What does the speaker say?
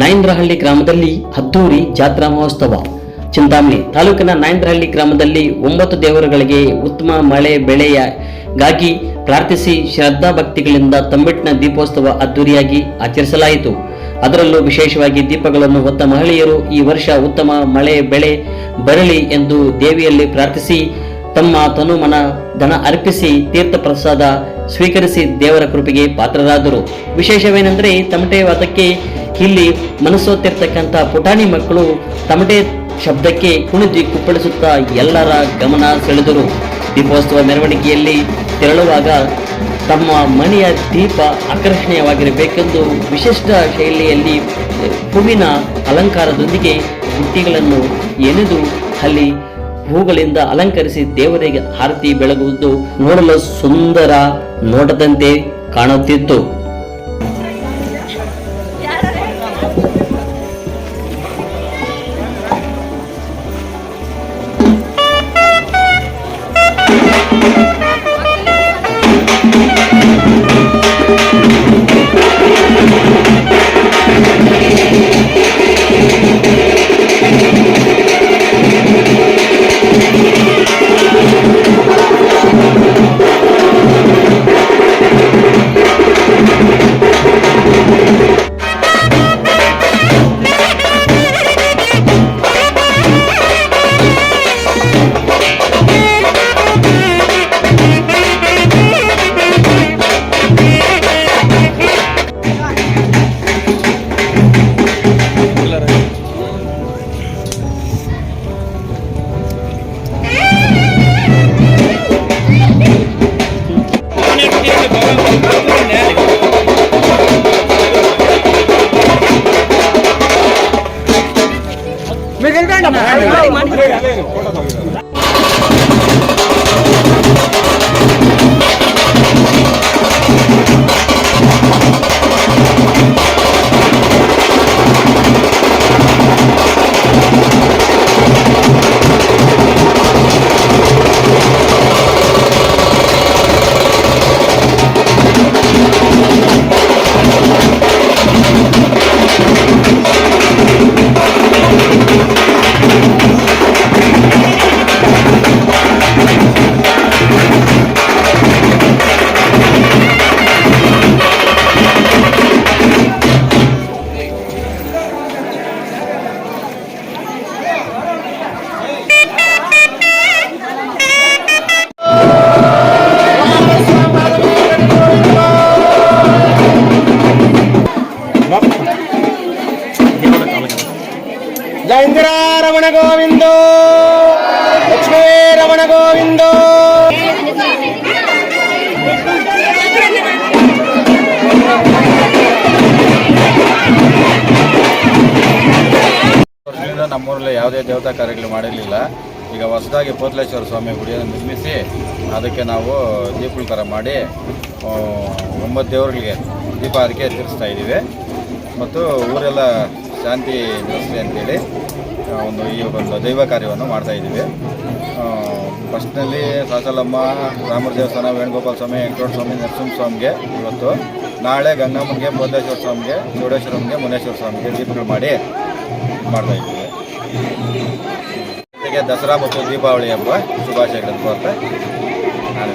ನಾಯಂದ್ರಹಳ್ಳಿ ಗ್ರಾಮದಲ್ಲಿ ಅದ್ದೂರಿ ಜಾತ್ರಾ ಮಹೋತ್ಸವ. ಚಿಂತಾಮಣಿ ತಾಲೂಕಿನ ನಾಯಂದ್ರಹಳ್ಳಿ ಗ್ರಾಮದಲ್ಲಿ ಒಂಬತ್ತು ದೇವರುಗಳಿಗೆ ಉತ್ತಮ ಮಳೆ ಬೆಳೆಯಗಾಗಿ ಪ್ರಾರ್ಥಿಸಿ ಶ್ರದ್ಧಾ ಭಕ್ತಿಗಳಿಂದ ತಂಬಿಟ್ಟಿನ ದೀಪೋತ್ಸವ ಅದ್ದೂರಿಯಾಗಿ ಆಚರಿಸಲಾಯಿತು. ಅದರಲ್ಲೂ ವಿಶೇಷವಾಗಿ ದೀಪಗಳನ್ನು ಹೊತ್ತ ಮಹಿಳೆಯರು ಈ ವರ್ಷ ಉತ್ತಮ ಮಳೆ ಬೆಳೆ ಬರಲಿ ಎಂದು ದೇವಿಯಲ್ಲಿ ಪ್ರಾರ್ಥಿಸಿ, ತಮ್ಮ ತನುಮನ ಧನ ಅರ್ಪಿಸಿ ತೀರ್ಥ ಪ್ರಸಾದ ಸ್ವೀಕರಿಸಿ ದೇವರ ಕೃಪೆಗೆ ಪಾತ್ರರಾದರು. ವಿಶೇಷವೇನೆಂದರೆ ತಮಟೆ ವಾದಕ್ಕೆ ಇಲ್ಲಿ ಮನಸ್ಸೋತಿರ್ತಕ್ಕಂಥ ಪುಟಾಣಿ ಮಕ್ಕಳು ತಮಟೆ ಶಬ್ದಕ್ಕೆ ಕುಣಿದು ಕುಪ್ಪಳಿಸುತ್ತಾ ಎಲ್ಲರ ಗಮನ ಸೆಳೆದರು. ದೀಪೋತ್ಸವ ಮೆರವಣಿಗೆಯಲ್ಲಿ ತೆರಳುವಾಗ ತಮ್ಮ ಮನೆಯ ದೀಪ ಆಕರ್ಷಣೀಯವಾಗಿರಬೇಕೆಂದು ವಿಶಿಷ್ಟ ಶೈಲಿಯಲ್ಲಿ ಹೂವಿನ ಅಲಂಕಾರದೊಂದಿಗೆ ಬುಟ್ಟಿಗಳನ್ನು ಎನೆದು ಅಲ್ಲಿ ಹೂಗಳಿಂದ ಅಲಂಕರಿಸಿ ದೇವರಿಗೆ ಆರತಿ ಬೆಳಗುವುದು ನೋಡಲು ಸುಂದರ ನೋಟದಂತೆ ಕಾಣುತ್ತಿತ್ತು. మీరు వెళ్ళిపోయండి ಜೈಂದ್ರ ರಮಣ ಗೋವಿಂದೋ ಲಕ್ಷ್ಮೀ ರಮಣ ಗೋವಿಂದೋ ವರ್ಷದಿಂದ ನಮ್ಮೂರಲ್ಲಿ ಯಾವುದೇ ದೇವತಾ ಕಾರ್ಯಗಳು ಮಾಡಿರಲಿಲ್ಲ. ಈಗ ಹೊಸದಾಗಿ ಪೋತ್ಲೇಶ್ವರ ಸ್ವಾಮಿ ಗುಡಿಯನ್ನು ನಿರ್ಮಿಸಿ ಅದಕ್ಕೆ ನಾವು ದೀಪಗಳ ಥರ ಮಾಡಿ ಒಂಬತ್ತು ದೇವರುಗಳಿಗೆ ದೀಪ ಅದಕ್ಕೆ ತೀರಿಸ್ತಾ ಇದ್ದೀವಿ. ಮತ್ತು ಊರೆಲ್ಲ ಶಾಂತಿ ನೆಲೆಸಲಿ ಅಂತೇಳಿ ಒಂದು ಈ ಒಂದು ದೈವ ಕಾರ್ಯವನ್ನು ಮಾಡ್ತಾ ಇದ್ದೀವಿ. ಫಸ್ಟ್ನಲ್ಲಿ ಸಾಸಲಮ್ಮ, ರಾಮರ ದೇವಸ್ಥಾನ, ವೇಣುಗೋಪಾಲ ಸ್ವಾಮಿ, ವೆಂಕಟೇಶ್ವರ ಸ್ವಾಮಿ, ನರಸಿಂಹ ಸ್ವಾಮಿಗೆ ಇವತ್ತು. ನಾಳೆ ಗಂಗಮ್ಮನಿಗೆ ಬೋಧೇಶ್ವರ ಸ್ವಾಮಿಗೆ ಚೌಡೇಶ್ವರಂಗೆ ಮುನೇಶ್ವರ ಸ್ವಾಮಿಗೆ ದೀಪಗಳು ಮಾಡಿ ಮಾಡ್ತಾ ಇದ್ದೀವಿ. ಜೊತೆಗೆ ದಸರಾ ಮತ್ತು ದೀಪಾವಳಿ ಹಬ್ಬ ಶುಭಾಶಯಗಳನ್ನು ಕೋರ್ತಾ ನಾನು